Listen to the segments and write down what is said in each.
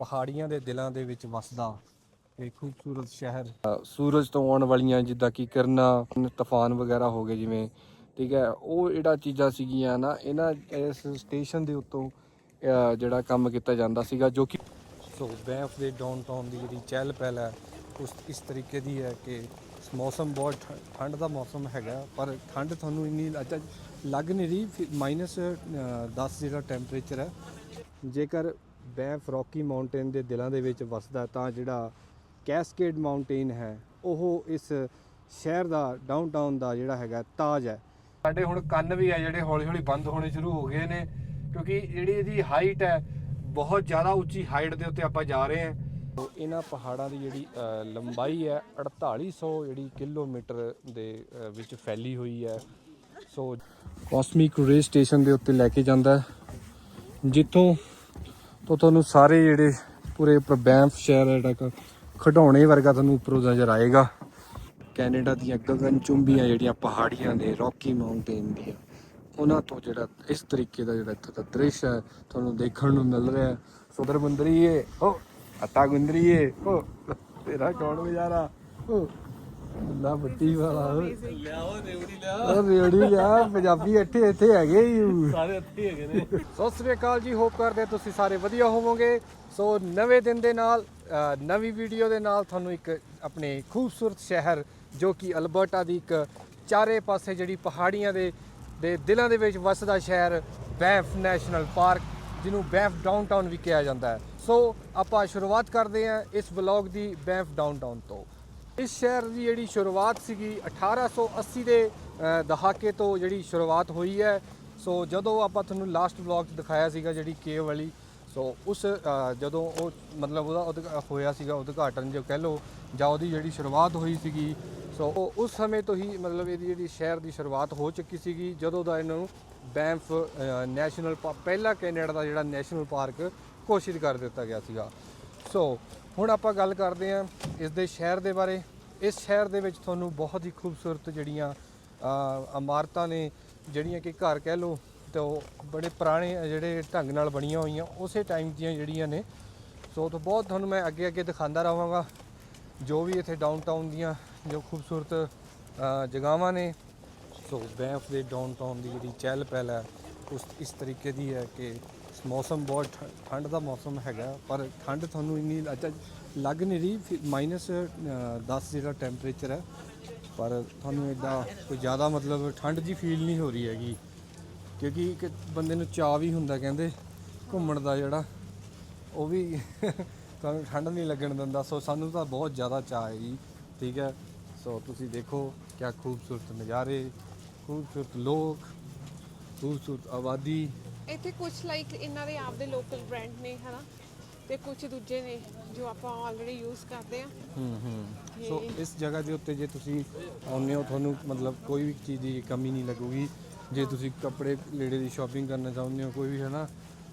ਪਹਾੜੀਆਂ ਦੇ ਦਿਲਾਂ ਦੇ ਵਿੱਚ ਵਸਦਾ ਇਹ ਖੂਬਸੂਰਤ ਸ਼ਹਿਰ। ਸੂਰਜ ਤੋਂ ਆਉਣ ਵਾਲੀਆਂ ਜਿੱਦਾਂ ਕਿ ਕਿਰਨਾਂ ਤੂਫਾਨ ਵਗੈਰਾ ਹੋ ਗਏ ਜਿਵੇਂ ਠੀਕ ਹੈ ਉਹ ਜਿਹੜਾ ਚੀਜ਼ਾਂ ਸੀਗੀਆਂ ਨਾ ਇਹਨਾਂ ਇਸ ਸਟੇਸ਼ਨ ਦੇ ਉੱਤੋਂ ਜਿਹੜਾ ਕੰਮ ਕੀਤਾ ਜਾਂਦਾ ਸੀਗਾ ਜੋ ਕਿ ਸੋ ਬੈਂਫ ਦੇ ਡਾਊਨਟਾਊਨ ਦੀ ਜਿਹੜੀ ਚਹਿਲ ਪਹਿਲ ਹੈ ਉਸ ਇਸ ਤਰੀਕੇ ਦੀ ਹੈ ਕਿ ਮੌਸਮ ਬਹੁਤ ਠੰਡ ਦਾ ਮੌਸਮ ਹੈਗਾ ਪਰ ਠੰਡ ਤੁਹਾਨੂੰ ਇੰਨੀ ਲੱਗ ਨਹੀਂ ਰਹੀ ਮਾਈਨਸ 10 ਜਿਹੜਾ ਟੈਂਪਰੇਚਰ ਹੈ। ਜੇਕਰ ਬੈਂਫ ਰੌਕੀ ਮਾਊਂਟੇਨ ਦੇ ਦਿਲਾਂ ਦੇ ਵਿੱਚ ਵਸਦਾ ਤਾਂ ਜਿਹੜਾ ਕੈਸਕੇਡ ਮਾਊਂਟੇਨ ਹੈ ਉਹ ਇਸ ਸ਼ਹਿਰ ਦਾ ਡਾਊਨਟਾਊਨ ਦਾ ਜਿਹੜਾ ਹੈਗਾ ਤਾਜ ਹੈ। ਸਾਡੇ ਹੁਣ ਕੰਨ ਵੀ ਆ ਜਿਹੜੇ ਹੌਲੀ ਹੌਲੀ ਬੰਦ ਹੋਣੇ ਸ਼ੁਰੂ ਹੋ ਗਏ ਨੇ ਕਿਉਂਕਿ ਜਿਹੜੀ ਇਹਦੀ ਹਾਈਟ ਹੈ ਬਹੁਤ ਜ਼ਿਆਦਾ ਉੱਚੀ ਹਾਈਟ ਦੇ ਉੱਤੇ ਆਪਾਂ ਜਾ ਰਹੇ ਹਾਂ। ਇਹਨਾਂ ਪਹਾੜਾਂ ਦੀ ਜਿਹੜੀ ਲੰਬਾਈ ਹੈ 4800 ਜਿਹੜੀ ਕਿਲੋਮੀਟਰ ਦੇ ਵਿੱਚ ਫੈਲੀ ਹੋਈ ਹੈ। ਸੋ ਕਾਸਮਿਕ ਰੇ ਸਟੇਸ਼ਨ ਦੇ ਉੱਤੇ ਲੈ ਕੇ ਜਾਂਦਾ ਜਿੱਥੋਂ ਤੋਂ ਤੁਹਾਨੂੰ ਸਾਰੇ ਜਿਹੜੇ ਪੂਰੇ ਪ੍ਰਬੈਂਫ ਸ਼ਹਿਰ ਜਿਹੜਾ ਕਿ ਖਡਾਉਣੇ ਵਰਗਾ ਤੁਹਾਨੂੰ ਉੱਪਰੋਂ ਨਜ਼ਰ ਆਏਗਾ। ਕੈਨੇਡਾ ਦੀਆਂ ਗਗਨ ਚੁੰਬੀਆਂ ਜਿਹੜੀਆਂ ਪਹਾੜੀਆਂ ਨੇ, ਰੌਕੀ ਮਾਊਂਟੇਨ ਦੀਆਂ, ਉਹਨਾਂ ਤੋਂ ਜਿਹੜਾ ਇਸ ਤਰੀਕੇ ਦਾ ਜਿਹੜਾ ਇੱਥੇ ਦਾ ਦ੍ਰਿਸ਼ ਹੈ, ਤੁਹਾਨੂੰ ਦੇਖਣ ਨੂੰ ਮਿਲ ਰਿਹਾ ਸੁਦਰ ਬੰਦਰੀਏ ਓ, ਅਤਾ ਗੁੰਦਰੀਏ, ਓ, ਤੇਰਾ ਕੌਣ ਗੁਜ਼ਾਰਾ? ਓ ਲਾ ਬੱਤੀ ਵਾਲਾ। ਲਿਆਓ ਰੇਵੜੀ ਲਿਆ ਓ ਰੇੜੀ ਲਿਆ ਪੰਜਾਬੀ ਇੱਥੇ ਇੱਥੇ ਹੈਗੇ ਹੀ ਸਾਰੇ ਇੱਥੇ ਹੈਗੇ ਨੇ। ਸਤਿ ਸ੍ਰੀ ਅਕਾਲ ਜੀ ਹੋਪ ਕਰਦੇ ਹਾਂ ਤੁਸੀਂ ਸਾਰੇ ਵਧੀਆ ਹੋਵੋਗੇ। ਸੋ ਨਵੇਂ ਦਿਨ ਦੇ ਨਾਲ ਅ, ਨਵੀਂ ਵੀਡੀਓ ਦੇ ਨਾਲ ਤੁਹਾਨੂੰ ਇੱਕ ਆਪਣੇ ਖੂਬਸੂਰਤ ਸ਼ਹਿਰ ਜੋ ਕਿ ਅਲਬਰਟਾ ਦੀ ਇੱਕ ਚਾਰੇ ਪਾਸੇ ਜਿਹੜੀ ਪਹਾੜੀਆਂ ਦੇ ਦੇ ਦਿਲਾਂ ਦੇ ਵਿੱਚ ਵਸਦਾ ਸ਼ਹਿਰ ਬੈਂਫ ਨੈਸ਼ਨਲ ਪਾਰਕ ਜਿਹਨੂੰ ਬੈਂਫ ਡਾਊਨਟਾਊਨ ਵੀ ਕਿਹਾ ਜਾਂਦਾ ਹੈ। ਸੋ ਆਪਾਂ ਸ਼ੁਰੂਆਤ ਕਰਦੇ ਹਾਂ ਇਸ ਵਲੌਗ ਦੀ ਬੈਂਫ ਡਾਊਨਟਾਊਨ ਤੋਂ। ਇਸ ਸ਼ਹਿਰ ਦੀ ਜਿਹੜੀ ਸ਼ੁਰੂਆਤ ਸੀਗੀ 1880 ਦੇ ਦਹਾਕੇ ਤੋਂ ਜਿਹੜੀ ਸ਼ੁਰੂਆਤ ਹੋਈ ਹੈ। ਸੋ ਜਦੋਂ ਆਪਾਂ ਤੁਹਾਨੂੰ ਲਾਸਟ ਵਲੌਗ 'ਚ ਦਿਖਾਇਆ ਸੀਗਾ ਜਿਹੜੀ ਕੇਵ ਵਾਲੀ, ਸੋ ਉਸ ਜਦੋਂ ਉਹ ਮਤਲਬ ਉਹਦਾ ਉਦਘ- ਹੋਇਆ ਸੀਗਾ ਉਦਘਾਟਨ ਜੋ ਕਹਿ ਲਓ, ਜਾਂ ਉਹਦੀ ਜਿਹੜੀ ਸ਼ੁਰੂਆਤ ਹੋਈ ਸੀਗੀ, ਸੋ ਉਹ ਉਸ ਸਮੇਂ ਤੋਂ ਹੀ ਮਤਲਬ ਇਹਦੀ ਜਿਹੜੀ ਸ਼ਹਿਰ ਦੀ ਸ਼ੁਰੂਆਤ ਹੋ ਚੁੱਕੀ ਸੀਗੀ, ਜਦੋਂ ਦਾ ਇਹਨਾਂ ਨੂੰ ਬੈਂਫ ਨੈਸ਼ਨਲ ਪਾ- ਪਹਿਲਾ ਕੈਨੇਡਾ ਦਾ ਜਿਹੜਾ ਨੈਸ਼ਨਲ ਪਾਰਕ ਘੋਸ਼ਿਤ ਕਰ ਦਿੱਤਾ ਗਿਆ ਸੀਗਾ। ਸੋ ਹੁਣ ਆਪਾਂ ਗੱਲ ਕਰਦੇ ਹਾਂ ਇਸ ਦੇ ਸ਼ਹਿਰ ਦੇ ਬਾਰੇ। ਇਸ ਸ਼ਹਿਰ ਦੇ ਵਿੱਚ ਤੁਹਾਨੂੰ ਬਹੁਤ ਹੀ ਖੂਬਸੂਰਤ ਜਿਹੜੀਆਂ ਇਮਾਰਤਾਂ ਨੇ ਜਿਹੜੀਆਂ ਕਿ ਘਰ ਕਹਿ ਲਓ ਤੇ ਉਹ ਬੜੇ ਪੁਰਾਣੇ ਜਿਹੜੇ ਢੰਗ ਨਾਲ ਬਣੀਆਂ ਹੋਈਆਂ ਉਸੇ ਟਾਈਮ ਦੀਆਂ ਜਿਹੜੀਆਂ ਨੇ। ਸੋ ਤੋਂ ਬਹੁਤ ਤੁਹਾਨੂੰ ਮੈਂ ਅੱਗੇ ਅੱਗੇ ਦਿਖਾਉਂਦਾ ਰਹਾਂਗਾ ਜੋ ਵੀ ਇੱਥੇ ਡਾਊਨਟਾਊਨ ਦੀਆਂ ਜੋ ਖੂਬਸੂਰਤ ਅ, ਜਗ੍ਹਾਵਾਂ ਨੇ। ਸੋ ਬੈਂਫ ਦੇ ਡਾਊਨਟਾਊਨ ਦੀ ਜਿਹੜੀ ਚਹਿਲ ਪਹਿਲ ਹੈ ਉਸ ਇਸ ਤਰੀਕੇ ਦੀ ਹੈ ਕਿ ਮੌਸਮ ਬਹੁਤ ਠ- ਠੰਡ ਦਾ ਮੌਸਮ ਹੈਗਾ ਪਰ ਠੰਡ ਤੁਹਾਨੂੰ ਇੰਨੀ ਅੱਛਾ ਲੱਗ ਨਹੀਂ ਰਹੀ ਮਾਈਨਸ 10 ਜਿਹੜਾ ਟੈਂਪਰੇਚਰ ਹੈ। ਪਰ ਤੁਹਾਨੂੰ ਇਦਾਂ ਕੋਈ ਜ਼ਿਆਦਾ ਮਤਲਬ ਠੰਡ ਜੀ ਫੀਲ ਨਹੀਂ ਹੋ ਰਹੀ ਹੈਗੀ। ਕਿਉਂਕਿ ਇੱਕ ਬੰਦੇ ਨੂੰ ਚਾਅ ਵੀ ਹੁੰਦਾ ਕਹਿੰਦੇ, ਘੁੰਮਣ ਦਾ ਜਿਹੜਾ, ਉਹ ਵੀ ਤੁਹਾਨੂੰ ਠੰਡ ਨਹੀਂ ਲੱਗਣ ਦਿੰਦਾ। ਸੋ ਸਾਨੂੰ ਤਾਂ ਬਹੁਤ ਜ਼ਿਆਦਾ ਚਾਅ ਹੈ ਜੀ, ਠੀਕ ਹੈ। ਸੋ ਤੁਸੀਂ ਦੇਖੋ ਕਿਆ ਖੂਬਸੂਰਤ ਨਜ਼ਾਰੇ, ਖੂਬਸੂਰਤ ਲੋਕ, ਖੂਬਸੂਰਤ ਆਬਾਦੀ। ਇੱਥੇ ਕੁਝ ਲਾਈਕ ਇਹਨਾਂ ਦੇ ਆਪਦੇ ਲੋਕਲ ਬ੍ਰਾਂਡ ਨੇ, ਹਨਾ? ਤੇ ਕੁਝ ਦੂਜੇ ਨੇ ਜੋ ਆਪਾਂ ਆਲਰੇਡੀ ਯੂਜ਼ ਕਰਦੇ ਆ। ਹੂੰ ਹੂੰ। ਸੋ ਇਸ ਜਗ੍ਹਾ ਦੇ ਉੱਤੇ ਜੇ ਤੁਸੀਂ ਆਉਂਦੇ ਹੋ ਤੁਹਾਨੂੰ ਮਤਲਬ ਕੋਈ ਵੀ ਚੀਜ਼ ਦੀ ਕਮੀ ਨਹੀਂ ਲੱਗੂਗੀ। ਜੇ ਤੁਸੀਂ ਕੱਪੜੇ ਲੀੜੇ ਦੀ ਸ਼ਾਪਿੰਗ ਕਰਨਾ ਚਾਹੁੰਦੇ ਹੋ ਕੋਈ ਵੀ ਹੈ ਨਾ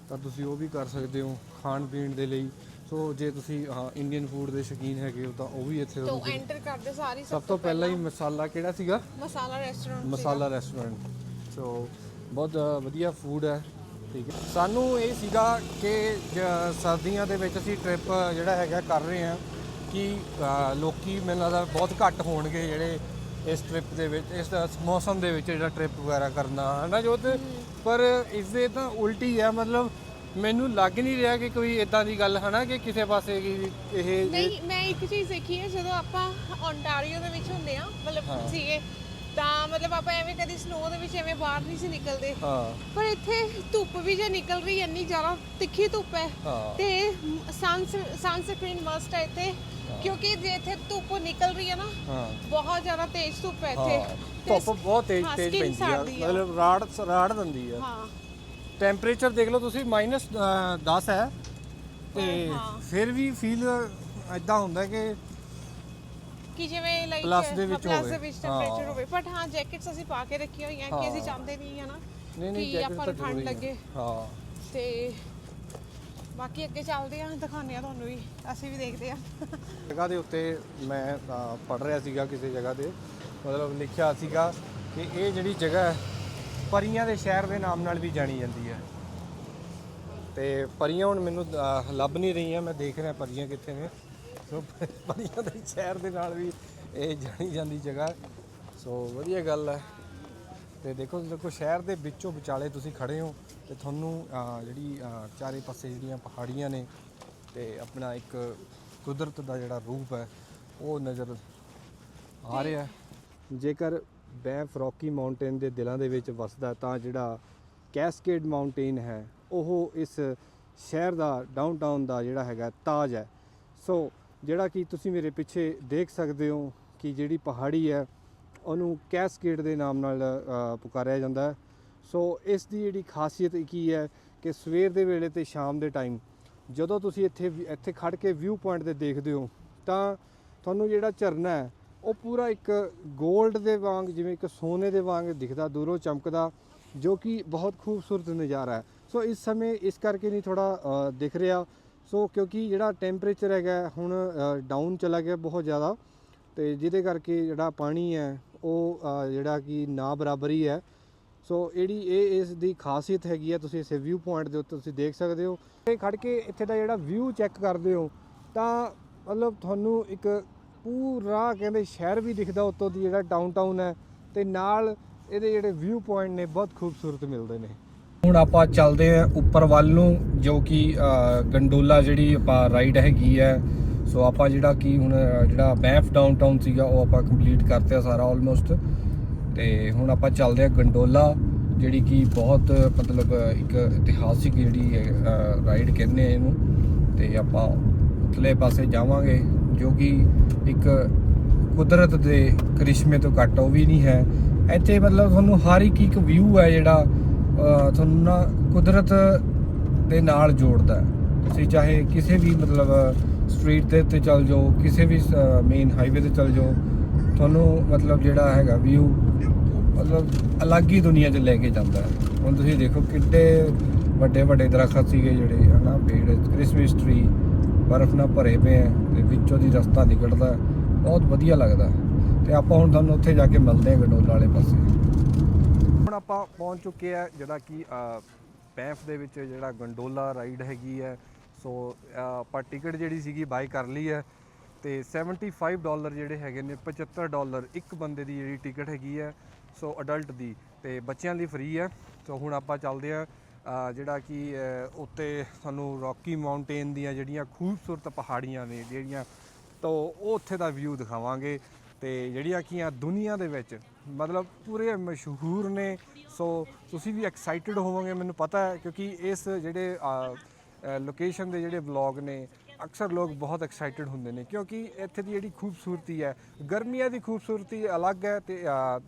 ਤਾਂ ਤੁਸੀਂ ਉਹ ਵੀ ਕਰ ਸਕਦੇ ਹੋ ਖਾਣ ਪੀਣ ਦੇ ਲਈ। ਸੋ ਜੇ ਤੁਸੀਂ ਹਾਂ ਇੰਡੀਅਨ ਫੂਡ ਦੇ ਸ਼ੌਕੀਨ ਹੈਗੇ ਹੋ ਤਾਂ ਉਹ ਵੀ ਇੱਥੇ ਤੋਂ ਐਂਟਰ ਕਰਦੇ ਸਾਰੀ ਸਭ ਤੋਂ ਪਹਿਲਾਂ ਹੀ ਮਸਾਲਾ ਕਿਹੜਾ ਸੀਗਾ? ਮਸਾਲਾ ਰੈਸਟੋਰੈਂਟ ਮਸਾਲਾ ਰੈਸਟੋਰੈਂਟ ਸੋ ਬਹੁਤ ਵਧੀਆ ਫੂਡ ਹੈ। ਠੀਕ ਹੈ। ਸਾਨੂੰ ਇਹ ਸੀਗਾ ਕਿ ਜ- ਸਰਦੀਆਂ ਦੇ ਵਿੱਚ ਅਸੀਂ ਟ੍ਰਿਪ ਜਿਹੜਾ ਹੈਗਾ ਕਰ ਰਹੇ ਹਾਂ ਕਿ ਲੋਕੀ ਮੈਨੂੰ ਲੱਗਦਾ ਬਹੁਤ ਘੱਟ ਹੋਣਗੇ ਜਿਹੜੇ ਇਸ ਟ੍ਰਿਪ ਦੇ ਵਿੱਚ ਇਸ ਮੌਸਮ ਦੇ ਵਿੱਚ ਜਿਹੜਾ ਟ੍ਰਿਪ ਵਗੈਰਾ ਕਰਨਾ ਹੈ ਨਾ ਜੋਤ ਪਰ ਇਸ ਦੇ ਤਾਂ ਉਲਟੀ ਹੈ ਮਤਲਬ ਮੈਨੂੰ ਲੱਗ ਨਹੀਂ ਰਿਹਾ ਕਿ ਕੋਈ ਇਦਾਂ ਦੀ ਗੱਲ ਹੈ ਨਾ ਕਿ ਕਿਸੇ ਪਾਸੇ ਕੀ ਇਹ ਨਹੀਂ ਮੈਂ ਇੱਕ ਚੀਜ਼ ਦੇਖੀ ਹੈ ਜਦੋਂ ਆਪਾਂ ਓਨਟਾਰੀਓ ਦੇ ਵਿੱਚ ਹੁੰਦੇ ਆ ਮਤਲਬ ਸੀਗੇ ਤਾਂ ਮਤਲਬ ਆਪਾਂ ਐਵੇਂ ਕਦੀ ਸਨੋ ਦੇ ਵਿੱਚ ਐਵੇਂ ਬਾਹਰ ਨਹੀਂ ਸੀ ਨਿਕਲਦੇ। ਹਾਂ। ਪਰ ਇੱਥੇ ਧੁੱਪ ਵੀ ਜੇ ਨਿਕਲ ਰਹੀ ਹੈ, ਇੰਨੀ ਜ਼ਿਆਦਾ ਤਿੱਖੀ ਧੁੱਪ ਹੈ। ਹਾਂ। ਤੇ ਸਨਸਕ੍ਰੀਨ ਮਸਟ ਹੈ ਇੱਥੇ। ਕਿਉਂਕਿ ਜੇ ਇੱਥੇ ਧੁੱਪ ਨਿਕਲ ਰਹੀ ਹੈ ਨਾ ਹਾਂ। ਬਹੁਤ ਜ਼ਿਆਦਾ ਤੇਜ਼ ਧੁੱਪ ਹੈ ਇੱਥੇ। ਹਾਂ। ਤੇ ਧੁੱਪ ਬਹੁਤ ਤੇਜ਼ ਹਾਂ, ਤੇਜ਼ skin ਪੈਂਦੀ ਆ। ਸੜਦੀ ਆ। ਮਤਲਬ ਰਾੜ ਰਾੜ ਦਿੰਦੀ ਆ। ਹਾਂ। ਟੈਂਪਰੇਚਰ ਦੇਖ ਲਓ ਤੁਸੀਂ ਮਾਈਨਸ 10 ਹੈ। ਤੇ। ਫਿਰ ਵੀ ਫੀਲ ਇਦਾਂ ਹੁੰਦਾ ਕਿ ਕਿ ਜਿਵੇਂ ਲਾਈਕ Plus ਦੇ ਵਿੱਚ ਪਲੱਸ ਹੋਵੇ। ਦੇ ਵਿੱਚ ਹਾਂ। ਟੈਂਪਰੇਚਰ ਹੋਵੇ। ਬਟ ਹਾਂ ਜੈਕਟਸ ਅਸੀਂ ਪਾ ਕੇ ਰੱਖੀਆਂ ਹੋਈਆਂ ਕਿ ਅਸੀਂ ਹਾਂ। ਚਾਹੁੰਦੇ ਨਹੀਂ ਹੈ ਨਾ ਨਹੀਂ ਨਹੀਂ ਕਿ ਜੈਕਟ ਆਪਾਂ ਤਾਂ ਨੂੰ ਠੰਡ ਜ਼ਰੂਰੀ ਲੱਗੇ। ਹੈ। ਹਾਂ ਤੇ ਬਾਕੀ ਅੱਗੇ ਚੱਲਦੇ ਆਂ ਦਿਖਾਉਂਦੇ ਆ ਤੁਹਾਨੂੰ ਵੀ। ਅਸੀਂ ਵੀ ਦੇਖਦੇ ਆ ਜਗ੍ਹਾ ਦੇ ਉੱਤੇ ਮੈਂ ਪੜ ਰਿਹਾ ਸੀਗਾ ਕਿਸੇ ਜਗ੍ਹਾ ਤੇ। ਮਤਲਬ ਲਿਖਿਆ ਸੀਗਾ ਕਿ ਇਹ ਜਿਹੜੀ ਜਗ੍ਹਾ ਹੈ ਪਰੀਆਂ ਦੇ ਸ਼ਹਿਰ ਦੇ ਨਾਮ ਨਾਲ ਵੀ ਜਾਣੀ ਜਾਂਦੀ ਹੈ। ਤੇ ਪਰੀਆਂ ਹੁਣ ਮੈਨੂੰ ਲੱਭ ਨਹੀਂ ਰਹੀਆਂ। ਮੈਂ ਦੇਖ ਰਿਹਾ ਪਰੀਆਂ ਕਿੱਥੇ ਨੇ। ਸੋ ਪਰੀਆਂ ਦੇ ਸ਼ਹਿਰ ਦੇ ਨਾਲ ਵੀ ਇਹ ਜਾਣੀ ਜਾਂਦੀ ਜਗ੍ਹਾ। ਸੋ ਵਧੀਆ ਗੱਲ ਹੈ ਤੇ ਦੇਖੋ ਦੇਖੋ ਸ਼ਹਿਰ ਦੇ ਵਿੱਚੋਂ ਵਿਚਾਲੇ ਤੁਸੀਂ ਖੜੇ ਹੋ ਤੇ ਤੁਹਾਨੂੰ ਜਿਹੜੀ ਚਾਰੇ ਪਾਸੇ ਜਿਹੜੀਆਂ ਪਹਾੜੀਆਂ ਨੇ ਤੇ ਆਪਣਾ ਇੱਕ ਕੁਦਰਤ ਦਾ ਜਿਹੜਾ ਰੂਪ ਹੈ ਉਹ ਨਜ਼ਰ ਆ ਰਿਹਾ। ਜੇਕਰ ਬੈਂਫ ਰੌਕੀ ਮਾਊਂਟੇਨ ਦੇ ਦਿਲਾਂ ਦੇ ਵਿੱਚ ਵਸਦਾ ਤਾਂ ਜਿਹੜਾ ਕੈਸਕੇਡ ਮਾਊਂਟੇਨ ਹੈ ਉਹ ਇਸ ਸ਼ਹਿਰ ਦਾ ਡਾਊਨਟਾਊਨ ਦਾ ਜਿਹੜਾ ਹੈਗਾ ਤਾਜ ਹੈ ਸੋ ਜਿਹੜਾ ਕਿ ਤੁਸੀਂ ਮੇਰੇ ਪਿੱਛੇ ਦੇਖ ਸਕਦੇ ਹੋ ਕਿ ਜਿਹੜੀ ਪਹਾੜੀ ਹੈ, ਉਹਨੂੰ ਕੈਸਕੇਡ ਦੇ ਨਾਮ ਨਾਲ ਪੁਕਾਰਿਆ ਜਾਂਦਾ ਹੈ। ਸੋ ਇਸ ਦੀ ਜਿਹੜੀ ਖਾਸੀਅਤ ਕੀ ਹੈ ਕਿ ਸਵੇਰ ਦੇ ਵੇਲੇ ਤੇ ਸ਼ਾਮ ਦੇ ਟਾਈਮ ਜਦੋਂ ਤੁਸੀਂ ਇੱਥੇ ਇੱਥੇ ਖੜ ਕੇ ਵਿਊ ਪੁਆਇੰਟ ਤੇ ਦੇਖਦੇ ਹੋ, ਤਾਂ ਤੁਹਾਨੂੰ ਜਿਹੜਾ ਝਰਨਾ ਹੈ, ਉਹ ਪੂਰਾ ਇੱਕ 골ਡ ਦੇ ਵਾਂਗ, ਜਿਵੇਂ ਇੱਕ ਸੋਨੇ ਦੇ ਵਾਂਗ ਦਿਖਦਾ, ਦੂਰੋਂ ਚਮਕਦਾ, ਜੋ ਕਿ ਬਹੁਤ ਖੂਬਸੂਰਤ ਨਜ਼ਾਰਾ ਹੈ। ਸੋ ਇਸ ਸਮੇਂ ਇਸ ਕਰਕੇ ਨਹੀਂ ਥੋੜਾ ਦਿਖ ਰਿਹਾ ਸੋ ਕਿਉਂਕਿ ਜਿਹੜਾ ਟੈਂਪਰੇਚਰ ਹੈਗਾ, ਹੁਣ ਡਾਊਨ ਚਲਾ ਗਿਆ ਬਹੁਤ ਜ਼ਿਆਦਾ ਤੇ ਜਿਹਦੇ ਕਰਕੇ ਜਿਹੜਾ ਪਾਣੀ ਹੈ, ਉਹ ਜਿਹੜਾ ਕਿ ਨਾ ਬਰਾਬਰੀ ਹੈ। ਸੋ ਜਿਹੜੀ ਇਹ ਇਸ ਦੀ ਖਾਸੀਅਤ ਹੈਗੀ ਹੈ, ਤੁਸੀਂ ਇਸੇ ਵਿਊ ਪੁਆਇੰਟ ਦੇ ਉੱਤੇ ਤੁਸੀਂ ਦੇਖ ਸਕਦੇ ਹੋ। ਤੇ ਖੜ ਕੇ ਇੱਥੇ ਦਾ ਜਿਹੜਾ ਵਿਊ ਚੈੱਕ ਕਰਦੇ ਹੋ, ਤਾਂ ਮਤਲਬ ਤੁਹਾਨੂੰ ਇੱਕ ਪੂਰਾ ਕਹਿੰਦੇ ਸ਼ਹਿਰ ਵੀ ਦਿਖਦਾ ਉੱਤੋਂ ਦੀ ਜਿਹੜਾ ਡਾਊਨਟਾਊਨ ਹੈ ਤੇ ਨਾਲ ਇਹਦੇ ਜਿਹੜੇ ਵਿਊ ਪੁਆਇੰਟ ਨੇ, ਬਹੁਤ ਖੂਬਸੂਰਤ ਮਿਲਦੇ ਨੇ। ਹੁਣ ਆਪਾਂ ਚੱਲਦੇ ਆ ਉੱਪਰ ਵੱਲ ਨੂੰ, ਜੋ ਕਿ ਗੰਡੋਲਾ ਜਿਹੜੀ ਆਪਾਂ ਰਾਈਡ ਹੈਗੀ ਹੈ। ਸੋ ਆਪਾਂ ਜਿਹੜਾ ਕਿ ਹੁਣ, ਜਿਹੜਾ ਬੈਂਫ ਡਾਊਨਟਾਊਨ ਸੀਗਾ, ਉਹ ਆਪਾਂ ਕੰਪਲੀਟ ਕਰਤੇ ਸਾਰਾ ਆਲਮੋਸਟ ਤੇ ਹੁਣ ਆਪਾਂ ਚੱਲਦੇ ਆ ਗੰਡੋਲਾ, ਜਿਹੜੀ ਕਿ ਬਹੁਤ, ਮਤਲਬ, ਇੱਕ ਇਤਿਹਾਸਿਕ ਜਿਹੜੀ ਰਾਈਡ ਕਹਿੰਦੇ ਆ ਇਹਨੂੰ। ਤੇ ਆਪਾਂ ਉਤਲੇ ਪਾਸੇ ਜਾਵਾਂਗੇ, ਜੋ ਕਿ ਇੱਕ ਕੁਦਰਤ ਦੇ ਕਰਿਸ਼ਮੇ ਤੋਂ ਘੱਟ ਉਹ ਵੀ ਨਹੀਂ ਹੈ। ਇੱਥੇ ਮਤਲਬ ਤੁਹਾਨੂੰ ਹਰ ਇੱਕ ਇੱਕ ਵਿਊ ਹੈ ਜਿਹੜਾ ਤੁਹਾਨੂੰ ਨਾ ਕੁਦਰਤ ਦੇ ਨਾਲ ਜੋੜਦਾ ਤੁਸੀਂ ਚਾਹੇ ਕਿਸੇ ਵੀ ਮਤਲਬ ਸਟਰੀਟ ਦੇ ਉੱਤੇ ਚੱਲ ਜਾਓ, ਕਿਸੇ ਵੀ ਮੇਨ ਹਾਈਵੇ ਤੇ ਚੱਲ ਜਾਓ, ਤੁਹਾਨੂੰ ਮਤਲਬ ਜਿਹੜਾ ਹੈਗਾ ਵਿਊ ਮਤਲਬ ਅਲੱਗ ਹੀ ਦੁਨੀਆ 'ਚ ਲੈ ਕੇ ਜਾਂਦਾ ਹੁਣ ਤੁਸੀਂ ਦੇਖੋ ਕਿੱਡੇ ਵੱਡੇ ਵੱਡੇ ਦਰਖਤ ਸੀਗੇ ਜਿਹੜੇ, ਹਨਾ, ਪੇੜ, ਕ੍ਰਿਸਮਸ ਟਰੀ ਬਰਫ਼ ਨਾਲ ਭਰੇ ਪਏ ਆ ਤੇ ਵਿੱਚੋਂ ਦੀ ਰਸਤਾ ਨਿਕਲਦਾ ਬਹੁਤ ਵਧੀਆ ਲੱਗਦਾ ਹੈ। ਤੇ ਆਪਾਂ ਹੁਣ ਤੁਹਾਨੂੰ ਉੱਥੇ ਜਾ ਕੇ ਮਿਲਦੇ ਹਾਂ ਗੰਡੋਲਾ ਵਾਲੇ ਪਾਸੇ। ਆਪਾਂ ਪਹੁੰਚ ਚੁੱਕੇ ਆ ਜਿਹੜਾ ਕਿ ਅ, ਦੇ ਵਿੱਚ ਜਿਹੜਾ ਗੰਡੋਲਾ ਰਾਈਡ ਹੈਗੀ ਹੈ। ਸੋ ਆਪਾਂ ਟਿਕਟ ਜਿਹੜੀ ਸੀਗੀ ਬਾਈ ਕਰ ਲਈ ਹੈ ਤੇ 75 ਡਾਲਰ ਜਿਹੜੇ ਹੈਗੇ ਨੇ 75 ਡਾਲਰ ਇੱਕ ਬੰਦੇ ਦੀ ਜਿਹੜੀ ਟਿਕਟ ਹੈਗੀ ਹੈ ਸੋ ਅਡਲਟ ਦੀ ਤੇ ਬੱਚਿਆਂ ਲਈ ਫ੍ਰੀ ਹੈ। ਸੋ ਹੁਣ ਆਪਾਂ ਚੱਲਦੇ ਆ ਜਿਹੜਾ ਕਿ ਅ, ਉੱਤੇ ਤੁਹਾਨੂੰ ਰੌਕੀ ਮਾਊਂਟੇਨ ਦੀਆਂ ਜਿਹੜੀਆਂ ਖੂਬਸੂਰਤ ਪਹਾੜੀਆਂ ਨੇ ਜਿਹੜੀਆਂ ਤਾਂ ਉਹ ਉੱਥੇ ਦਾ ਵਿਊ ਦਿਖਾਵਾਂਗੇ। ਤੇ ਜਿਹੜੀਆਂ ਕਿ ਆ ਦੁਨੀਆ ਦੇ ਵਿੱਚ ਮਤਲਬ ਪੂਰੇ ਮਸ਼ਹੂਰ ਨੇ, ਸੋ ਤੁਸੀਂ ਵੀ ਐਕਸਾਈਟਿਡ ਹੋਵੋਗੇ, ਮੈਨੂੰ ਪਤਾ ਹੈ, ਕਿਉਂਕਿ ਇਸ ਜਿਹੜੇ ਲੋਕੇਸ਼ਨ ਦੇ ਜਿਹੜੇ ਵਲੌਗ ਨੇ, ਅਕਸਰ ਲੋਕ ਬਹੁਤ ਐਕਸਾਈਟਿਡ ਹੁੰਦੇ ਨੇ, ਕਿਉਂਕਿ ਇੱਥੇ ਦੀ ਜਿਹੜੀ ਖੂਬਸੂਰਤੀ ਹੈ, ਗਰਮੀਆਂ ਦੀ ਖੂਬਸੂਰਤੀ ਅਲੱਗ ਹੈ ਤੇ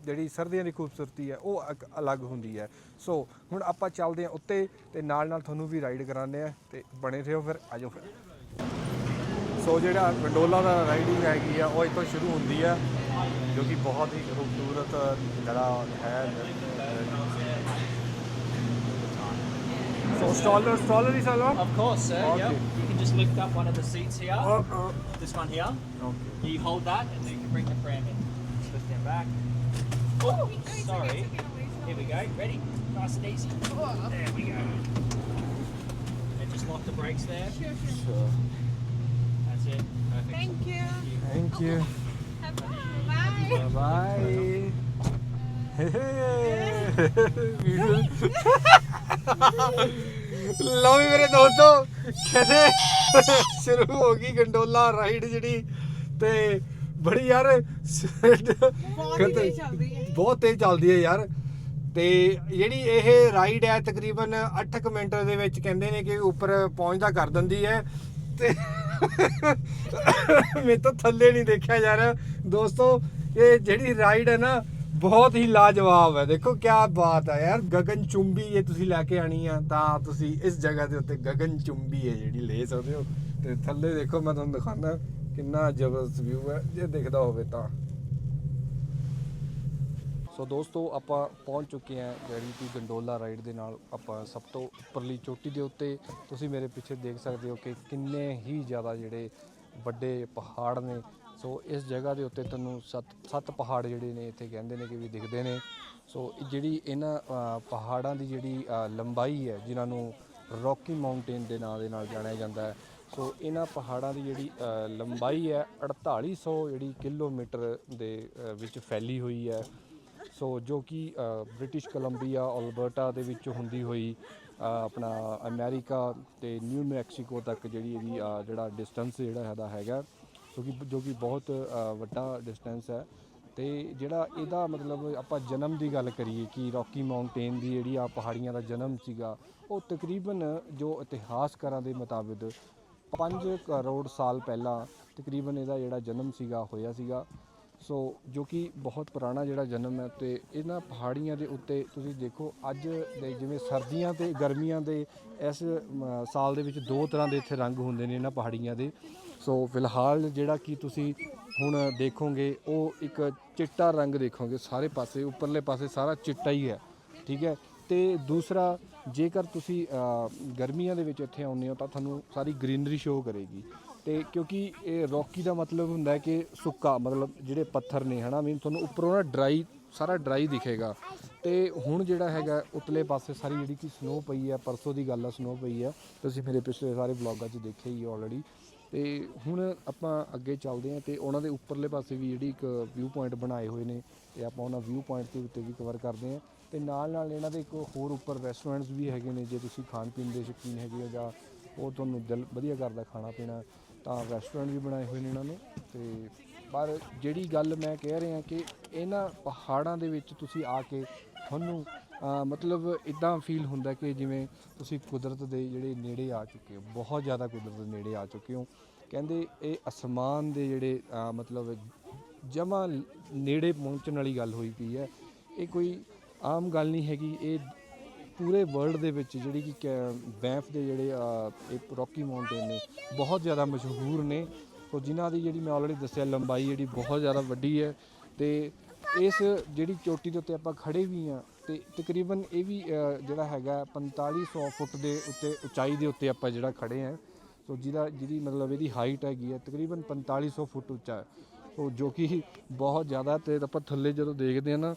ਜਿਹੜੀ ਸਰਦੀਆਂ ਦੀ ਖੂਬਸੂਰਤੀ ਹੈ, ਉਹ ਇੱਕ ਅਲੱਗ ਹੁੰਦੀ ਹੈ। ਸੋ ਹੁਣ ਆਪਾਂ ਚੱਲਦੇ ਹਾਂ ਉੱਤੇ ਤੇ ਨਾਲ ਨਾਲ ਤੁਹਾਨੂੰ ਵੀ ਰਾਈਡ ਕਰਾਉਂਦੇ ਆ ਤੇ ਬਣੇ ਰਹੋ ਫਿਰ ਆਜੋ ਫਿਰ। ਸੋ ਜਿਹੜਾ ਗੰਡੋਲਾ ਦਾ ਰਾਈਡਿੰਗ ਹੈਗੀ ਆ ਉਹ ਇੱਥੋਂ ਸ਼ੁਰੂ ਹੁੰਦੀ ਆ ਜੋ ਕਿ ਬਹੁਤ ਹੀ ਖੂਬਸੂਰਤ ਜਿਹੜਾ ਹੈ ਸੋ ਸਟਾਲਰ ਸਟਾਲਰ ਹੀ salwar Of course, sir. Okay. Yeah. You can just lift up one of the seats here. Okay This one here. You hold that, and then you can bring the pram in. Just lift them back. Oh, sorry. Here we go. Ready? Nice and easy. There we go. And just lock the brakes there. That's it. Perfect. Thank you. Thank you Bye. Bye ਲਓ ਵੀ ਮੇਰੇ ਦੋਸਤੋ। ਕਹਿੰਦੇ ਸ਼ੁਰੂ ਹੋ ਗਈ gondola ride ਜਿਹੜੀ। ਤੇ ਬੜੀ ਯਾਰ ਬਹੁਤ ਤੇਜ਼ ਚੱਲਦੀ ਹੈ। ਯਾਰ। ਤੇ ਜਿਹੜੀ ਇਹ ਰਾਈਡ ਹੈ ਤਕਰੀਬਨ 8 ਮਿੰਟ ਦੇ ਵਿੱਚ ਕਹਿੰਦੇ ਨੇ ਕਿ ਉੱਪਰ ਪਹੁੰਚਦਾ ਕਰ ਦਿੰਦੀ ਹੈ। ਤੇ ਮੇਰੇ ਤੋਂ ਥੱਲੇ ਨਹੀਂ ਦੇਖਿਆ ਜਾ ਦੋਸਤੋ, ਇਹ ਜਿਹੜੀ ਰਾਈਡ ਹੈ ਨਾ, ਬਹੁਤ ਹੀ ਲਾਜਵਾਬ ਹੈ। ਦੇਖੋ ਕੀ ਬਾਤ ਹੈ ਯਾਰ। ਗਗਨ ਚੁੰਬੀ ਇਹ ਤੁਸੀਂ ਲੈ ਕੇ ਆਣੀ ਆ, ਤਾਂ ਤੁਸੀਂ ਇਸ ਜਗ੍ਹਾ ਦੇ ਉੱਤੇ ਗਗਨ ਚੁੰਬੀ ਹੈ ਜਿਹੜੀ ਲੈ ਸਕਦੇ ਹੋ। ਤੇ ਥੱਲੇ ਦੇਖੋ, ਮੈਂ ਤੁਹਾਨੂੰ ਦਿਖਾਉਣਾ ਕਿੰਨਾ ਜ਼ਬਰਦਸਤ ਵਿਊ ਹੈ। ਜੇ ਦੇਖਦਾ ਹੋਵੇ ਤਾਂ। ਸੋ ਦੋਸਤੋ, ਆਪਾਂ ਪਹੁੰਚ ਚੁੱਕੇ ਹਾਂ ਜਿਹੜੀ ਕਿ ਗੰਡੋਲਾ ਰਾਈਡ ਦੇ ਨਾਲ ਆਪਾਂ ਸਭ ਤੋਂ ਉੱਪਰਲੀ ਚੋਟੀ ਦੇ ਉੱਤੇ। ਤੁਸੀਂ ਮੇਰੇ ਪਿੱਛੇ ਦੇਖ ਸਕਦੇ ਹੋ ਕਿ ਕਿੰਨੇ ਹੀ ਜ਼ਿਆਦਾ ਜਿਹੜੇ ਵੱਡੇ ਪਹਾੜ ਨੇ। ਸੋ ਇਸ ਜਗ੍ਹਾ ਦੇ ਉੱਤੇ ਤੁਹਾਨੂੰ ਸੱਤ ਸੱਤ ਪਹਾੜ ਜਿਹੜੇ ਨੇ ਇੱਥੇ ਕਹਿੰਦੇ ਨੇ ਕਿ ਵੀ ਦਿਖਦੇ ਨੇ। ਸੋ ਜਿਹੜੀ ਇਹਨਾਂ ਪਹਾੜਾਂ ਦੀ ਜਿਹੜੀ ਲੰਬਾਈ ਹੈ, ਜਿਨ੍ਹਾਂ ਨੂੰ ਰੌਕੀ ਮਾਊਂਟੇਨ ਦੇ ਨਾਂ ਦੇ ਨਾਲ ਜਾਣਿਆ ਜਾਂਦਾ ਹੈ। ਸੋ ਇਹਨਾਂ ਪਹਾੜਾਂ ਦੀ ਜਿਹੜੀ ਲੰਬਾਈ ਹੈ 4800 ਜਿਹੜੀ ਕਿਲੋਮੀਟਰ ਦੇ ਵਿੱਚ ਫੈਲੀ ਹੋਈ ਹੈ। ਸੋ ਜੋ ਕਿ ਬ੍ਰਿਟਿਸ਼ ਕੋਲੰਬੀਆ, ਅਲਬਰਟਾ ਦੇ ਵਿੱਚ ਹੁੰਦੀ ਹੋਈ ਆਪਣਾ ਅਮਰੀਕਾ ਤੇ ਨਿਊ ਮੈਕਸੀਕੋ ਤੱਕ ਜਿਹੜੀ ਇਹਦੀ ਜਿਹੜਾ ਡਿਸਟੈਂਸ ਜਿਹੜਾ ਹੈਦਾ ਹੈਗਾ। ਜੋ ਕਿ ਜੋ ਕਿ ਬਹੁਤ ਵੱਡਾ ਡਿਸਟੈਂਸ ਹੈ। ਤੇ ਜਿਹੜਾ ਇਹਦਾ ਮਤਲਬ ਆਪਾਂ ਜਨਮ ਦੀ ਗੱਲ ਕਰੀਏ ਕਿ ਰੌਕੀ ਮਾਊਂਟੇਨ ਦੀ ਜਿਹੜੀ ਆ ਪਹਾੜੀਆਂ ਦਾ ਜਨਮ ਸੀਗਾ, ਉਹ ਤਕਰੀਬਨ ਜੋ ਇਤਿਹਾਸਕਾਰਾਂ ਦੇ ਮੁਤਾਬਿਕ 5 ਕਰੋੜ ਸਾਲ ਪਹਿਲਾਂ ਤਕਰੀਬਨ ਇਹਦਾ ਜਿਹੜਾ ਜਨਮ ਸੀਗਾ, ਹੋਇਆ ਸੀਗਾ। ਸੋ ਜੋ ਕਿ ਬਹੁਤ ਪੁਰਾਣਾ ਜਿਹੜਾ ਜਨਮ ਹੈ ਤੇ ਇਹਨਾਂ ਪਹਾੜੀਆਂ ਦੇ ਉੱਤੇ ਤੁਸੀਂ ਦੇਖੋ, ਅੱਜ ਦੇ ਜਿਵੇਂ ਸਰਦੀਆਂ ਤੇ ਗਰਮੀਆਂ ਦੇ ਇਸ ਸਾਲ ਦੇ ਵਿੱਚ ਦੋ ਤਰ੍ਹਾਂ ਦੇ ਇੱਥੇ ਰੰਗ ਹੁੰਦੇ ਨੇ ਇਹਨਾਂ ਪਹਾੜੀਆਂ ਦੇ। ਸੋ ਫਿਲਹਾਲ ਜਿਹੜਾ ਕਿ ਤੁਸੀਂ ਹੁਣ ਦੇਖੋਗੇ, ਉਹ ਇੱਕ ਚਿੱਟਾ ਰੰਗ ਦੇਖੋਗੇ, ਸਾਰੇ ਪਾਸੇ, ਉੱਪਰਲੇ ਪਾਸੇ ਸਾਰਾ ਚਿੱਟਾ ਹੀ ਹੈ, ਠੀਕ ਹੈ? ਤੇ ਦੂਸਰਾ, ਜੇਕਰ ਤੁਸੀਂ ਗਰਮੀਆਂ ਦੇ ਵਿੱਚ ਇੱਥੇ ਆਉਂਦੇ ਹੋ ਤਾਂ ਤੁਹਾਨੂੰ ਸਾਰੀ ਗ੍ਰੀਨਰੀ ਸ਼ੋ ਕਰੇਗੀ। ਤੇ ਕਿਉਂਕਿ ਇਹ ਰੌਕੀ ਦਾ ਮਤਲਬ ਹੁੰਦਾ ਹੈ ਕਿ ਸੁੱਕਾ, ਮਤਲਬ ਜਿਹੜੇ ਪੱਥਰ ਨੇ, ਹਨਾ? ਮੀਨ ਤੁਹਾਨੂੰ ਉੱਪਰੋਂ ਨਾ ਡਰਾਈ ਸਾਰਾ ਡਰਾਈ ਦਿਖੇਗਾ। ਤੇ ਹੁਣ ਜਿਹੜਾ ਹੈਗਾ, ਉਤਲੇ ਪਾਸੇ ਸਾਰੀ ਜਿਹੜੀ ਕਿ ਸਨੋ ਪਈ ਹੈ, ਪਰਸੋਂ ਦੀ ਗੱਲ ਆ ਸਨੋ ਪਈ ਹੈ ਤੁਸੀਂ ਮੇਰੇ ਪਿਛਲੇ ਸਾਰੇ ਵਲੌਗਾਂ 'ਚ ਦੇਖਿਆ ਹੀ ਆਲਰੇਡੀ ਤੇ ਹੁਣ ਆਪਾਂ ਅੱਗੇ ਚੱਲਦੇ ਹਾਂ ਤੇ ਉਹਨਾਂ ਦੇ ਉੱਪਰਲੇ ਪਾਸੇ ਵੀ ਜਿਹੜੀ ਇੱਕ ਵਿਊ ਪੁਆਇੰਟ ਬਣਾਏ ਹੋਏ ਨੇ ਤੇ ਆਪਾਂ ਉਹਨਾਂ ਵਿਊ ਪੁਆਇੰਟ ਦੇ ਉੱਤੇ ਵੀ ਕਵਰ ਕਰਦੇ ਹਾਂ। ਤੇ ਨਾਲ ਨਾਲ ਇਹਨਾਂ ਦੇ ਇੱਕ ਹੋਰ ਉੱਪਰ ਰੈਸਟੋਰੈਂਟਸ ਵੀ ਹੈਗੇ ਨੇ, ਜੇ ਤੁਸੀਂ ਖਾਣ ਪੀਣ ਦੇ ਸ਼ੌਕੀਨ ਹੈਗੇ ਹੋ ਜਾਂ ਉਹ ਤੁਹਾਨੂੰ ਦਿਲ, ਵਧੀਆ ਕਰਦਾ ਖਾਣਾ ਪੀਣਾ ਤਾਂ ਰੈਸਟੋਰੈਂਟ ਵੀ ਬਣਾਏ ਹੋਏ ਨੇ ਇਹਨਾਂ ਨੇ ਤੇ ਪਰ ਜਿਹੜੀ ਗੱਲ ਮੈਂ ਕਹਿ ਰਿਹਾ ਕਿ ਇਹਨਾਂ ਪਹਾੜਾਂ ਦੇ ਵਿੱਚ ਤੁਸੀਂ ਆ ਕੇ ਤੁਹਾਨੂੰ ਮਤਲਬ ਇਦਾਂ ਫੀਲ ਹੁੰਦਾ ਕਿ ਜਿਵੇਂ ਤੁਸੀਂ ਕੁਦਰਤ ਦੇ ਜਿਹੜੇ ਨੇੜੇ ਆ ਚੁੱਕੇ ਹੋ, ਬਹੁਤ ਜ਼ਿਆਦਾ ਕੁਦਰਤ ਦੇ ਨੇੜੇ ਆ ਚੁੱਕੇ ਹੋ। ਕਹਿੰਦੇ ਇਹ ਅਸਮਾਨ ਦੇ ਜਿਹੜੇ ਮਤਲਬ ਜਮਾ ਨੇੜੇ ਪਹੁੰਚਣ ਵਾਲੀ ਗੱਲ ਹੋਈ ਪਈ ਹੈ। ਇਹ ਕੋਈ ਆਮ ਗੱਲ ਨਹੀਂ ਹੈਗੀ, ਇਹ ਪੂਰੇ ਵਰਲਡ ਦੇ ਵਿੱਚ ਜਿਹੜੀ ਕਿ ਕੈ- ਬੈਂਫ ਦੇ ਜਿਹੜੇ ਇਹ ਰੌਕੀ ਮਾਊਂਟੇਨ ਨੇ, ਬਹੁਤ ਜ਼ਿਆਦਾ ਮਸ਼ਹੂਰ ਨੇ। ਸੋ ਜਿਨ੍ਹਾਂ ਦੀ ਜਿਹੜੀ ਮੈਂ ਆਲਰੇਡੀ ਦੱਸਿਆ, ਲੰਬਾਈ ਜਿਹੜੀ ਬਹੁਤ ਜ਼ਿਆਦਾ ਵੱਡੀ ਹੈ ਤੇ ਇਸ ਜਿਹੜੀ ਚੋਟੀ ਦੇ ਉੱਤੇ ਆਪਾਂ ਖੜੇ ਵੀ ਆ ਤੇ ਤਕਰੀਬਨ ਇਹ ਵੀ ਜਿਹੜਾ ਹੈਗਾ 4500 ਫੁੱਟ ਦੇ ਉੱਤੇ, ਉਚਾਈ ਦੇ ਉੱਤੇ ਆਪਾਂ ਜਿਹੜਾ ਖੜੇ ਆ ਸੋ ਜਿਹਦਾ, ਜਿਹਦੀ ਮਤਲਬ ਇਹਦੀ ਹਾਈਟ ਹੈਗੀ ਹੈ, ਤਕਰੀਬਨ 4500 ਫੁੱਟ ਉੱਚਾ। ਸੋ ਜੋ ਕਿ ਬਹੁਤ ਜ਼ਿਆਦਾ ਤੇ ਆਪਾਂ ਥੱਲੇ ਜਦੋਂ ਦੇਖਦੇ ਆ ਨਾ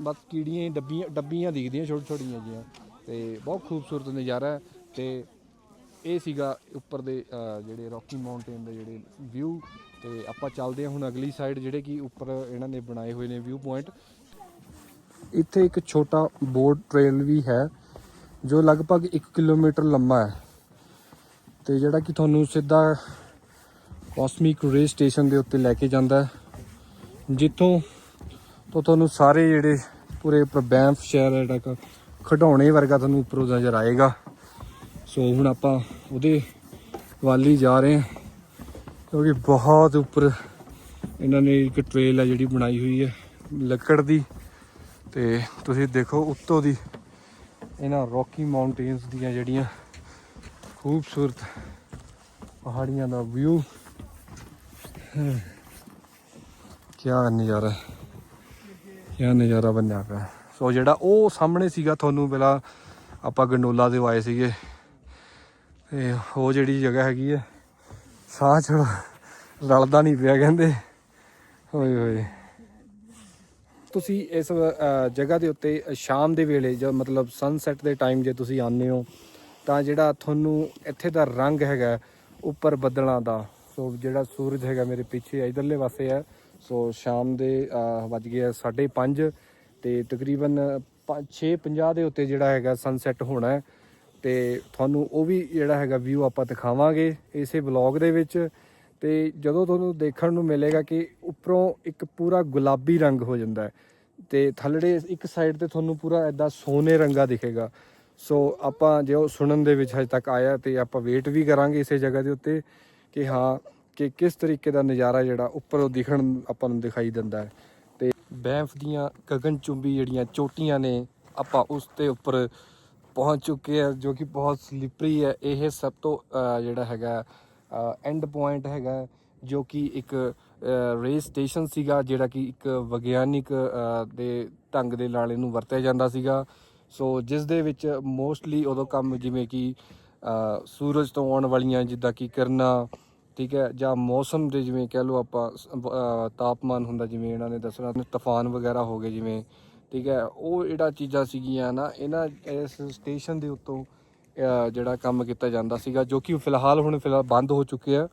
ਬਸ ਕੀੜੀਆਂ ਹੀ ਡੱਬੀਆਂ ਡੱਬੀਆਂ ਦਿਖਦੀਆਂ ਛੋਟੀ ਛੋਟੀਆਂ ਜਿਹੀਆਂ। ਤੇ ਬਹੁਤ ਖੂਬਸੂਰਤ ਨਜ਼ਾਰਾ ਹੈ ਤੇ ਇਹ ਸੀਗਾ ਉੱਪਰ ਦੇ ਅ, ਜਿਹੜੇ ਰੌਕੀ ਮਾਊਂਟੇਨ ਦੇ ਜਿਹੜੇ ਵਿਊ। ਤੇ ਆਪਾਂ ਚੱਲਦੇ ਹਾਂ ਹੁਣ ਅਗਲੀ ਸਾਈਡ ਜਿਹੜੇ ਕਿ ਉੱਪਰ ਇਹਨਾਂ ਨੇ ਬਣਾਏ ਹੋਏ ਨੇ ਵਿਊ ਪੁਆਇੰਟ। ਇੱਥੇ ਇੱਕ ਛੋਟਾ ਬੋਟ ਟ੍ਰੇਲ ਵੀ ਹੈ ਜੋ ਲਗਭਗ 1 ਕਿਲੋਮੀਟਰ ਲੰਮਾ ਹੈ। ਤੇ ਜਿਹੜਾ ਕਿ ਤੁਹਾਨੂੰ ਸਿੱਧਾ ਕਾਸਮਿਕ ਰੇ ਸਟੇਸ਼ਨ ਦੇ ਉੱਤੇ ਲੈ ਕੇ ਜਾਂਦਾ ਹੈ ਜਿੱਥੋਂ ਤੋਂ ਤੁਹਾਨੂੰ ਸਾਰੇ ਜਿਹੜੇ ਪੂਰੇ ਉੱਪਰ ਪ੍ਰਬੈਂਫ ਸ਼ਹਿਰ ਜਿਹੜਾ ਕਿ ਖਡਾਉਣੇ ਵਰਗਾ ਤੁਹਾਨੂੰ ਉੱਪਰੋਂ ਨਜ਼ਰ ਆਏਗਾ। ਸੋ ਹੁਣ ਆਪਾਂ ਉਹਦੇ ਵੱਲ ਹੀ ਜਾ ਰਹੇ ਹਾਂ, ਕਿਉਂਕਿ ਬਹੁਤ ਉੱਪਰ ਇਹਨਾਂ ਨੇ ਇੱਕ ਟ੍ਰੇਲ ਹੈ ਜਿਹੜੀ ਬਣਾਈ ਹੋਈ ਹੈ ਲੱਕੜ ਦੀ। ਤੇ ਤੁਸੀਂ ਦੇਖੋ ਉੱਤੋਂ ਦੀ ਇਹਨਾਂ ਰੌਕੀ ਮਾਊਂਟੇਨਸ ਦੀਆਂ ਜਿਹੜੀਆਂ ਖੂਬਸੂਰਤ ਪਹਾੜੀਆਂ ਦਾ ਵਿਊ। ਕੀ ਨਜ਼ਾਰਾ। ਹੈ ਕੀ ਨਜ਼ਾਰਾ ਬਣਿਆ ਪਿਆ। ਸੋ ਜਿਹੜਾ ਉਹ ਸਾਹਮਣੇ ਸੀਗਾ, ਤੁਹਾਨੂੰ ਪਹਿਲਾਂ ਆਪਾਂ ਗੰਡੋਲਾ ਦੇ ਆਏ ਸੀਗੇ। ਤੇ ਉਹ ਜਿਹੜੀ ਜਗ੍ਹਾ ਹੈਗੀ ਹੈ, ਸਾਹ ਚੜ ਰਲਦਾ ਨਹੀਂ ਪਿਆ ਕਹਿੰਦੇ। ਹੋਏ ਹੋਏ। ਤੁਸੀਂ ਇਸ ਜਗ੍ਹਾ ਦੇ ਉੱਤੇ ਸ਼ਾਮ ਦੇ ਵੇਲੇ ਜਦ ਮਤਲਬ ਸਨਸੈਟ ਦੇ ਟਾਈਮ ਜੇ ਤੁਸੀਂ ਆਉਂਦੇ ਹੋ, ਤਾਂ ਜਿਹੜਾ ਤੁਹਾਨੂੰ ਇੱਥੇ ਦਾ ਰੰਗ ਹੈਗਾ, ਉੱਪਰ ਬੱਦਲਾਂ ਦਾ, ਸੋ ਜਿਹੜਾ ਸੂਰਜ ਹੈਗਾ ਮੇਰੇ ਪਿੱਛੇ ਇਧਰਲੇ ਪਾਸੇ ਹੈ ਸੋ ਸ਼ਾਮ ਦੇ ਵੱਜ ਗਏ 5:30 ਤੇ ਤਕਰੀਬਨ 6:50 ਦੇ ਉੱਤੇ ਜਿਹੜਾ ਹੈਗਾ ਸਨਸੈਟ ਹੋਣਾ ਹੈ। ਤੇ ਤੁਹਾਨੂੰ ਉਹ ਵੀ ਜਿਹੜਾ ਹੈਗਾ ਵਿਊ ਆਪਾਂ ਦਿਖਾਵਾਂਗੇ ਇਸੇ ਵਲੌਗ ਦੇ ਵਿੱਚ। ਤੇ ਜਦੋਂ ਤੁਹਾਨੂੰ ਦੇਖਣ ਨੂੰ ਮਿਲੇਗਾ ਕਿ ਉੱਪਰੋਂ ਇੱਕ ਪੂਰਾ ਗੁਲਾਬੀ ਰੰਗ ਹੋ ਜਾਂਦਾ ਹੈ ਤੇ ਥੱਲੜੇ ਇੱਕ ਸਾਈਡ ਤੇ ਤੁਹਾਨੂੰ ਪੂਰਾ ਐਦਾਂ ਸੋਨੇ ਰੰਗਾ ਦਿਖੇਗਾ। ਸੋ ਆਪਾਂ ਜੇ ਉਹ ਸੁਣਨ ਦੇ ਵਿੱਚ ਹਜੇ ਤੱਕ ਆਇਆ ਤੇ ਆਪਾਂ ਵੇਟ ਵੀ ਕਰਾਂਗੇ ਇਸੇ ਜਗ੍ਹਾ ਦੇ ਉੱਤੇ ਕਿ ਹਾਂ ਕਿ ਕਿਸ ਤਰੀਕੇ ਦਾ ਨਜ਼ਾਰਾ ਜਿਹੜਾ ਉੱਪਰੋਂ ਦਿਖਣ ਆਪਾਂ ਨੂੰ ਦਿਖਾਈ ਦਿੰਦਾ ਹੈ। ਤੇ ਬੈਂਫ ਦੀਆਂ ਗਗਨ ਚੁੰਬੀ ਜਿਹੜੀਆਂ ਚੋਟੀਆਂ ਨੇ, ਆਪਾਂ ਉਸ ਤੇ ਉੱਪਰ ਪਹੁੰਚ ਚੁੱਕੇ ਆ ਜੋ ਕਿ ਬਹੁਤ ਸਲਿਪਰੀ ਹੈ। ਇਹ ਸਭ ਤੋਂ ਜਿਹੜਾ ਹੈਗਾ ਐਂਡ ਪੁਆਇੰਟ ਹੈਗਾ, ਜੋ ਕਿ ਇੱਕ ਰੇਸ ਸਟੇਸ਼ਨ ਸੀਗਾ, ਜਿਹੜਾ ਕਿ ਇੱਕ ਵਿਗਿਆਨਿਕ ਦੇ ਢੰਗ ਦੇ ਨਾਲ ਇਹਨੂੰ ਵਰਤਿਆ ਜਾਂਦਾ ਸੀਗਾ। ਸੋ ਜਿਸ ਦੇ ਵਿੱਚ ਮੋਸਟਲੀ ਉਦੋਂ ਕੰਮ ਜਿਵੇਂ ਕਿ ਸੂਰਜ ਤੋਂ ਆਉਣ ਵਾਲੀਆਂ, ਜਿੱਦਾਂ ਕਿ ਕਿਰਨਾਂ ਠੀਕ ਹੈ, ਜਾਂ ਮੌਸਮ ਦੇ ਜਿਵੇਂ ਕਹਿ ਲਓ ਆਪਾਂ ਤਾਪਮਾਨ ਹੁੰਦਾ, ਜਿਵੇਂ ਇਹਨਾਂ ਨੇ ਦੱਸਣਾ ਤੂਫਾਨ ਵਗੈਰਾ ਹੋ ਗਏ ਜਿਵੇਂ, ਠੀਕ ਹੈ, ਉਹ ਜਿਹੜਾ ਚੀਜ਼ਾਂ ਸੀਗੀਆਂ ਨਾ, ਇਹਨਾਂ ਇਸ ਸਟੇਸ਼ਨ ਦੇ ਉੱਤੋਂ ਜਿਹੜਾ ਕੰਮ ਕੀਤਾ ਜਾਂਦਾ ਸੀਗਾ, ਜੋ ਕਿ ਫਿਲਹਾਲ ਹੁਣ ਫਿਲਹਾਲ ਬੰਦ ਹੋ ਚੁੱਕੇ ਆ,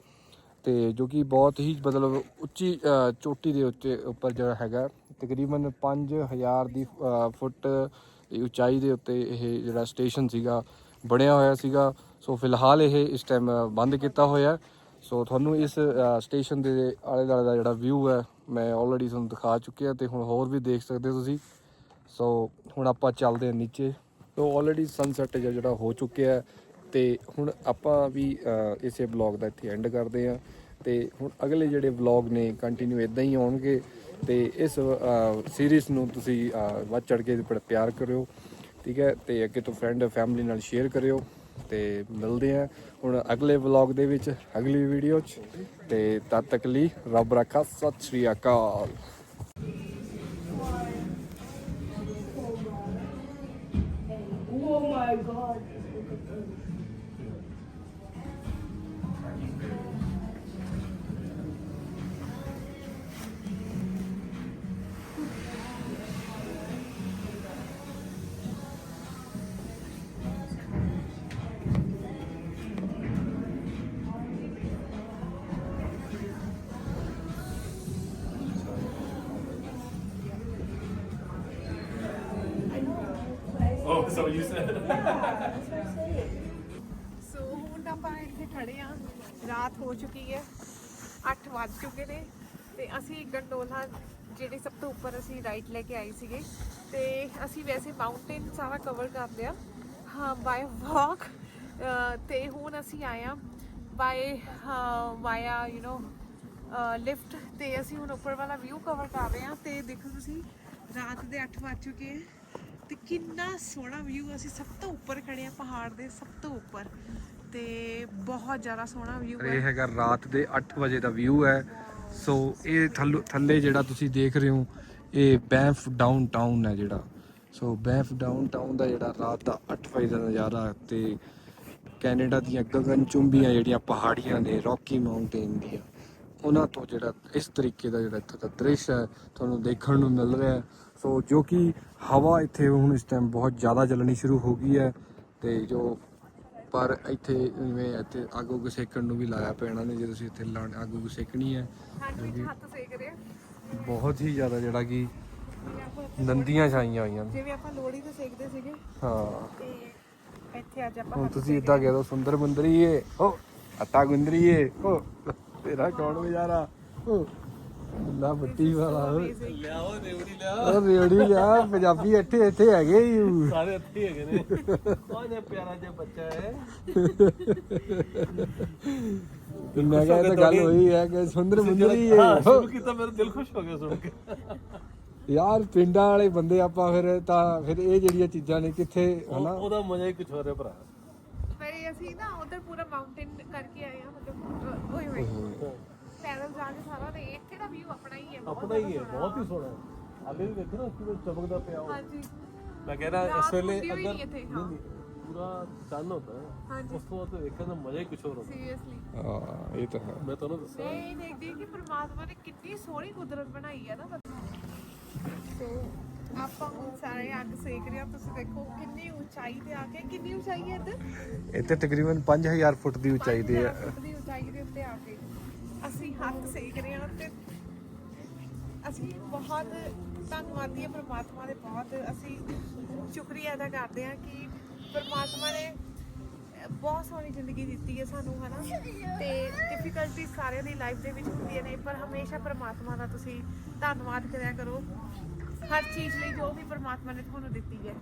ਤੇ ਜੋ ਕਿ ਬਹੁਤ ਹੀ ਮਤਲਬ ਉੱਚੀ ਚੋਟੀ ਦੇ ਉੱਤੇ ਉੱਪਰ ਜਿਹੜਾ ਹੈਗਾ, ਤਕਰੀਬਨ 5000 ਦੀ ਫੁੱਟ ਦੀ ਉਚਾਈ ਦੇ ਉੱਤੇ ਇਹ ਜਿਹੜਾ ਸਟੇਸ਼ਨ ਸੀਗਾ, ਬਣਿਆ ਹੋਇਆ ਸੀਗਾ, ਸੋ ਫਿਲਹਾਲ ਇਹ ਇਸ ਟਾਈਮ ਬੰਦ ਕੀਤਾ ਹੋਇਆ। ਸੋ ਤੁਹਾਨੂੰ ਇਸ ਸਟੇਸ਼ਨ ਦੇ ਆਲੇ ਦੁਆਲੇ ਦਾ ਜਿਹੜਾ ਵਿਊ ਹੈ, ਮੈਂ ਆਲਰੇਡੀ ਤੁਹਾਨੂੰ ਦਿਖਾ ਚੁੱਕਿਆ ਤੇ ਹੁਣ ਹੋਰ ਵੀ ਦੇਖ ਸਕਦੇ ਹੋ ਤੁਸੀਂ। ਸੋ ਹੁਣ ਆਪਾਂ ਚੱਲਦੇ ਹਾਂ ਨੀਚੇ। ਸੋ ਆਲਰੇਡੀ ਸਨਸੈਟ ਜਿਹੜਾ ਹੋ ਚੁੱਕਿਆ ਹੈ ਤੇ ਹੁਣ ਆਪਾਂ ਵੀ ਇਸੇ ਬਲੌਗ ਦਾ ਇੱਥੇ ਐਂਡ ਕਰਦੇ ਹਾਂ। ਤੇ ਹੁਣ ਅਗਲੇ ਜਿਹੜੇ ਵਲੌਗ ਨੇ ਕੰਟੀਨਿਊ ਇਦਾਂ ਹੀ ਆਉਣਗੇ। ਤੇ ਇਸ ਸੀਰੀਜ਼ ਨੂੰ ਤੁਸੀਂ ਵੱਧ ਚੜ ਕੇ ਬੜਾ ਪਿਆਰ ਕਰਿਓ, ਠੀਕ ਹੈ? ਤੇ ਅੱਗੇ ਤੋਂ ਫਰੈਂਡ ਫੈਮਿਲੀ ਨਾਲ ਸ਼ੇਅਰ ਕਰਿਓ। ਤੇ ਮਿਲਦੇ ਹਾਂ ਹੁਣ ਅਗਲੇ ਵਲੌਗ ਦੇ ਵਿੱਚ ਅਗਲੀ ਵੀਡੀਓ 'ਚ। ਤੇ ਤਦ ਤੱਕ ਲਈ ਰੱਬ ਰੱਖਾ ਸਤਿ ਸ਼੍ਰੀ ਅਕਾਲ। Oh, so you said. ਸੋ ਹੁਣ ਆਪਾਂ ਇੱਥੇ ਖੜੇ ਆ। ਰਾਤ ਹੋ ਚੁੱਕੀ ਹੈ। 8 ਵੱਜ ਚੁੱਕੇ ਨੇ। ਤੇ ਅਸੀਂ ਗੰਡੋਲਾ, ਜਿਹੜੇ ਸਭ ਤੋਂ ਉੱਪਰ ਅਸੀਂ ਰਾਈਟ ਲੈ ਕੇ ਆਏ ਸੀਗੇ। ਤੇ ਅਸੀਂ ਵੈਸੇ ਮਾਊਂਟੇਨ ਸਾਰਾ ਕਵਰ ਕਰ ਲਿਆ। ਹਾਂ ਬਾਈ ਵਾਕ ਤੇ ਹੁਣ ਅਸੀਂ ਆਏ ਆ ਬਾਈ ਵਾਇਆ ਯੂ نو ਲਿਫਟ ਤੇ ਅਸੀਂ ਹੁਣ ਉੱਪਰ ਵਾਲਾ ਵਿਊ ਕਵਰ ਕਰ ਰਹੇ ਆ। ਤੇ ਦੇਖੋ ਤੁਸੀਂ, ਰਾਤ ਦੇ 8 ਵੱਜ ਚੁੱਕੇ ਹੈ। ਤੇ ਕਿੰਨਾ ਸੋਹਣਾ ਵਿਊ ਅਸੀਂ ਸਭ ਤੋਂ ਉੱਪਰ ਖੜੇ ਆ ਪਹਾੜ ਦੇ ਸਭ ਤੋਂ ਉੱਪਰ। ਤੇ ਬਹੁਤ ਜ਼ਿਆਦਾ ਸੋਹਣਾ ਵਿਊ ਇਹ ਹੈ ਹੈਗਾ ਰਾਤ ਦੇ 8 ਵਜੇ ਦਾ ਵਿਊ ਹੈ। ਸੋ ਇਹ ਥੱਲੋ- ਜਿਹੜਾ ਤੁਸੀਂ ਦੇਖ ਰਹੇ ਹੋ ਇਹ ਬੈਂਫ ਡਾਊਨ ਟਾਊਨ ਹੈ ਜਿਹੜਾ। ਸੋ ਬੈਂਫ ਡਾਊਨ ਟਾਊਨ ਦਾ ਜਿਹੜਾ ਰਾਤ ਦਾ 8 ਵਜੇ ਦਾ ਨਜ਼ਾਰਾ ਤੇ ਕੈਨੇਡਾ ਦੀਆਂ ਗਗਨ ਚੁੰਬੀਆਂ ਜਿਹੜੀਆਂ ਪਹਾੜੀਆਂ ਨੇ ਰੌਕੀ ਮਾਊਂਟੇਨ ਦੀਆਂ ਉਹਨਾਂ ਤੋਂ ਜਿਹੜਾ ਇਸ ਤਰੀਕੇ ਦਾ ਜਿਹੜਾ ਇੱਥੇ ਦਾ ਦ੍ਰਿਸ਼ ਹੈ ਤੁਹਾਨੂੰ ਦੇਖਣ ਨੂੰ ਮਿਲ ਰਿਹਾ ਹੈ। ਸੋ ਜੋ ਕਿ ਹਵਾ ਇੱਥੇ ਹੁਣ ਇਸ ਟਾਈਮ ਬਹੁਤ ਜ਼ਿਆਦਾ ਚੱਲਣੀ ਸ਼ੁਰੂ ਹੋ ਗਈ ਹੈ ਤੇ ਜੋ ਪਰ ਇੱਥੇ ਜਿਵੇਂ ਇੱਥੇ ਅੱਗ ਉੱਗ ਸੇਕਣ ਨੂੰ ਵੀ ਲਾਇਆ ਪਿਆ ਇਹਨਾਂ ਨੇ ਜੇ ਤੁਸੀਂ ਇੱਥੇ ਲਾਣ ਅੱਗ ਉੱਗ ਸੇਕਣੀ ਹੈ। ਬਹੁਤ ਹੀ ਜ਼ਿਆਦਾ ਜਿਹੜਾ ਕਿ ਨੰਦੀਆਂ ਛਾਈਆਂ ਹੋਈਆਂ ਨੇ ਜਿਵੇਂ ਆਪਾਂ ਲੋਹੜੀ ਤੇ ਸੇਕਦੇ ਸੀਗੇ ਹਾਂ ਤੇ ਇੱਥੇ ਅੱਜ ਆਪਾਂ ਹੁਣ ਤੁਸੀਂ ਇਦਾਂ ਕਹਿ ਦੋ ਸੁੰਦਰ ਮੁੰਦਰੀਏ ਓ ਅਤਾ ਗੁੰਦਰੀਏ ਓ ਤੇਰਾ ਕੌਣ ਗੁਜ਼ਾਰਾ ਓ ਨਾ ਬੱਤੀ ਵਾਲਾ. ਲਿਆਓ ਰੇਵੜੀ ਲਿਆ ਉਹ ਰੇੜੀ ਲਿਆ ਪੰਜਾਬੀ ਇੱਥੇ ਇੱਥੇ ਹੈਗੇ। ਸਾਰੇ ਇੱਥੇ ਹੈਗੇ ਨੇ। ਉਹਨੇ ਪਿਆਰਾ ਜਿਹਾ ਬੱਚਾ ਹੈ। ਤੇ ਮੈਂ ਕਿਹਾ ਇਹ ਤਾਂ ਗੱਲ ਹੋਈ ਹੈ ਕਿ ਸੁੰਦਰ ਮੁੰਦਰੀਏ ਹਾਂ ਓ ਸ਼ੁਰੂ ਕੀਤਾ ਮੇਰਾ ਦਿਲ ਖੁਸ਼ ਹੋ ਗਿਆ ਸੁਣ ਕੇ। ਯਾਰ ਪਿੰਡਾਂ ਵਾਲੇ ਬੰਦੇ ਆਪਾਂ ਫਿਰ ਤਾਂ ਫਿਰ ਇਹ ਜਿਹੜੀਆਂ ਚੀਜ਼ਾਂ ਨੇ ਕਿੱਥੇ ਉਹ- ਹਨਾ? ਉਹਦਾ ਮਜ਼ਾ ਹੀ ਕੁਝ ਹੋਰ ਹੈ ਭਰਾ। ਪਰ ਅਸੀਂ ਨਾ ਉਧਰ ਪੂਰਾ ਮਾਊਂਟੇਨ ਕਰਕੇ ਆਏ ਆ ਮਤਲਬ ਓਏ ਹੋਏ। ਪੈਦਲ ਜਾ ਕੇ ਸਾਰਾ ਤੇ ਦਾ ਵਿਊ ਆਪਣਾ ਹੀ ਹੈ ਬਹੁਤ ਆਪਣਾ ਹੀ ਹੈ ਜ਼ਿਆਦਾ ਬਹੁਤ ਹੀ ਸੋਹਣਾ ਹੈ। ਹਾਲੇ ਵੀ ਦੇਖੋ ਨਾ ਕਿਵੇਂ ਚਮਕਦਾ ਪਿਆ ਉਹ। ਹਾਂਜੀ। ਮੈਂ ਕਹਿ ਰਿਹਾ ਰਾਤ ਇਸ ਵੇਲੇ ਹੁੰਦੀ ਹੋਈ ਅਗਰ ਨਹੀਂ ਇੱਥੇ, ਨਹੀਂ, ਹਾਂ। ਨਹੀਂ, ਪੂਰਾ ਚੰਨ ਹੁੰਦਾ ਹੈ। ਹਾਂਜੀ। ਉਸ ਤੋਂ ਬਾਅਦ ਤਾਂ ਵੇਖਣ ਦਾ ਮਜ਼ਾ ਹੀ ਕੁਝ ਹੋਰ ਹੁੰਦਾ ਸੀਰੀਅਸਲੀ। ਹਾਂ ਇਹ ਤਾਂ ਹੈ। ਮੈਂ ਤੁਹਾਨੂੰ ਦੱਸਾਂ। ਮੈਂ ਇਹ ਦੇਖਦੀ ਹਾਂ ਕਿ ਪ੍ਰਮਾਤਮਾ ਨੇ ਕਿੰਨੀ ਸੋਹਣੀ ਕੁਦਰਤ ਬਣਾਈ ਹੈ ਨਾ ਸੋ ਆਪਾਂ ਹੁਣ ਸਾਰੇ ਅੱਗ ਸੇਕ ਰਹੇ ਹਾਂ। ਤੁਸੀਂ ਦੇਖੋ ਕਿੰਨੀ ਉਚਾਈ ਤੇ ਆ ਕੇ ਕਿੰਨੀ ਉਚਾਈ ਹੈ ਇੱਧਰ? ਇੱਥੇ ਤਕਰੀਬਨ 5000 ਫੁੱਟ ਦੀ ਉਚਾਈ ਤੇ ਹੈ। 5000 ਫੁੱਟ ਦੀ ਉਚਾਈ ਦੇ ਉੱਤੇ ਆ ਕੇ ਅਸੀਂ ਹੱਥ ਸੇਕ ਰਹੇ ਹਾਂ ਤੇ ਅਸੀਂ ਬਹੁਤ ਧੰਨਵਾਦੀ ਹਾਂ ਪ੍ਰਮਾਤਮਾ ਦੇ ਬਹੁਤ, ਅਸੀਂ ਸ਼ੁਕਰੀਆ ਅਦਾ ਕਰਦੇ ਹਾਂ ਕਿ ਪ੍ਰਮਾਤਮਾ ਨੇ ਬਹੁਤ ਸੋਹਣੀ ਜ਼ਿੰਦਗੀ ਦਿੱਤੀ ਹੈ ਸਾਨੂੰ, ਹਨਾ? ਤੇ ਡਿਫਿਕਲਟੀ ਸਾਰਿਆਂ ਦੀ ਲਾਈਫ ਦੇ ਵਿੱਚ ਹੁੰਦੀਆਂ ਨੇ, ਪਰ ਹਮੇਸ਼ਾ ਪ੍ਰਮਾਤਮਾ ਦਾ ਤੁਸੀਂ ਧੰਨਵਾਦ ਕਰਿਆ ਕਰੋ। ਹਰ ਚੀਜ਼ ਲਈ ਜੋ ਵੀ ਪ੍ਰਮਾਤਮਾ ਨੇ ਤੁਹਾਨੂੰ ਦਿੱਤੀ ਹੈ।